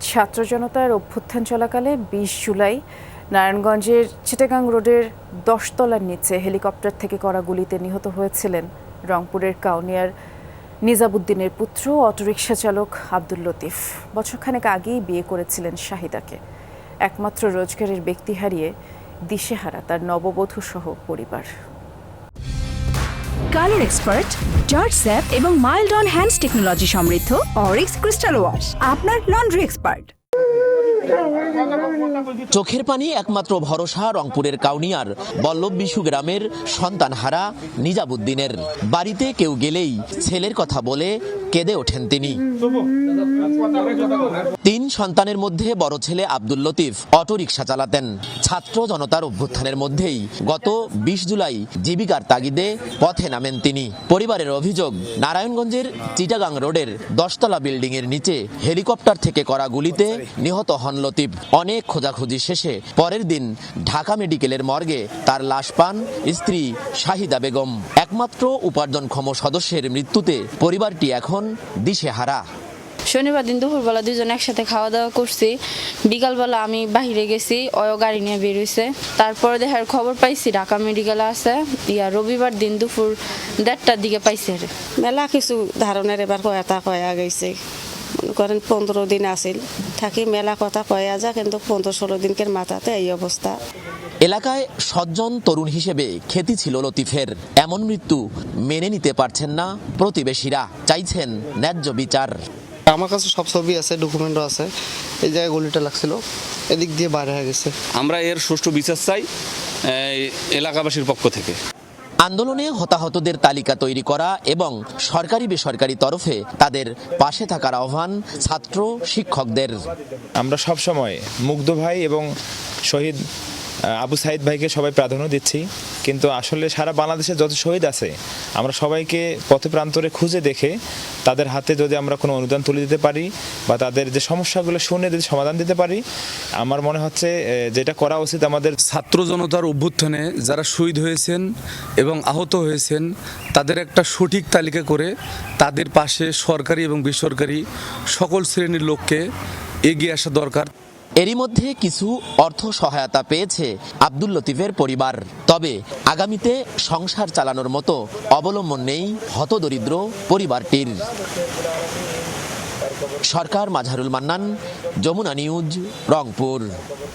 ছাত্র জনতার অভ্যুত্থান চলাকালে বিশ জুলাই নারায়ণগঞ্জের চিটাগাং রোডের দশতলার নিচে হেলিকপ্টার থেকে করা গুলিতে নিহত হয়েছিলেন রংপুরের কাউনিয়ার নিজাবুদ্দিনের পুত্র অটোরিকশা চালক আব্দুল লতিফ। বছরখানেক আগেই বিয়ে করেছিলেন শাহিদাকে। একমাত্র রোজগারের ব্যক্তি হারিয়ে দিশেহারা তার নববধূ সহ পরিবার। কালার এক্সপার্ট জর্জ স্যাপ এবং মাইল্ড অন হ্যান্ডস টেকনোলজি সমৃদ্ধ অরিক্স ক্রিস্টাল ওয়াশ, আপনার লন্ড্রি এক্সপার্ট। চোখের পানি একমাত্র ভরসা রংপুরের কাউনিয়ার, বল্লভ বিশু গ্রামের সন্তানহারা নিজাবুদ্দিনের। বাড়িতে কেউ গেলেই ছেলের কথা বলে কেঁদে ওঠেন তিনি। তিন সন্তানের মধ্যে বড় ছেলে আব্দুল লতিফ অটোরিকশা চালাতেন। ছাত্র জনতার অভ্যুত্থানের মধ্যেই গত বিশ জুলাই জীবিকার তাগিদে পথে নামেন তিনি। পরিবারের অভিযোগ নারায়ণগঞ্জের চিটাগাং রোডের দশতলা বিল্ডিং এর নিচে হেলিকপ্টার থেকে করা গুলিতে নিহত হন লতিফ। অনেক খোঁজাখুঁজি শেষে পরের দিন ঢাকা মেডিকেলের মর্গে তার লাশ পান স্ত্রী শাহিদা বেগম। একমাত্র উপার্জনক্ষম সদস্যের মৃত্যুতে পরিবারটি এখন দিশেহারা। শনিবার দিন দুপুরবেলা দুজন একসাথে খাওয়া দাওয়া করছি। বিকালবেলা আমি বাহিরে গেছি অয় গাড়ি নিয়ে বেরোইছে তারপরে দেখার খবর পাইছি ঢাকা মেডিকেলে আছে। ইয়া রবিবার দিন দুপুর দেড়টার দিকে পাইছে মেলা কিছু ধারণের এবার কয়টা কয়া গেছে। মনে করেন পনেরো দিন আছিল। থাকি মেলা কথা কয়া যা কিন্তু পনেরো ষোলো দিনকের মাথাতে এই অবস্থা। এলাকায় সজ্জন তরুণ হিসেবে খ্যাতি ছিল লতিফের। এমন মৃত্যু মেনে নিতে পারছেন না প্রতিবেশীরা চাইছেন ন্যায্য বিচার। আমার কাছে সব ছবি আছে ডকুমেন্টও আছে। এই জায়গায় গলিটা লাগছিল এদিক দিয়ে বাইরে হয়ে গেছে। আমরা এর সুষ্ঠু বিচার চাই এলাকাবাসীর পক্ষ থেকে। আন্দোলনে হতাহতদের তালিকা তৈরি করা এবং সরকারি বেসরকারি তরফে তাদের পাশে থাকার আহ্বান ছাত্র শিক্ষকদের। আমরা সব সময় মুগ্ধ ভাই এবং শহীদ আবু সাইদ ভাইকে সবাই প্রাধান্য দিচ্ছি। কিন্তু আসলে সারা বাংলাদেশে যত শহীদ আছে, আমরা সবাইকে পথে প্রান্তরে খুঁজে দেখে তাদের হাতে যদি আমরা কোনো অনুদান তুলে দিতে পারি বা তাদের যে সমস্যাগুলো শুনে যদি সমাধান দিতে পারি, আমার মনে হচ্ছে যেটা করা উচিত আমাদের ছাত্র জনতার অভ্যুত্থানে যারা শহীদ হয়েছেন এবং আহত হয়েছেন, তাদের একটা সঠিক তালিকা করে তাদের পাশে সরকারি এবং বেসরকারি সকল শ্রেণির লোককে এগিয়ে আসা দরকার। এরই মধ্যে কিছু অর্থ সহায়তা পেয়েছে আব্দুল লতিফের পরিবার। তবে আগামীতে সংসার চালানোর মতো অবলম্বন নেই হতদরিদ্র পরিবারটির। সরকার, মাঝারুল মান্নান, যমুনা নিউজ, রংপুর।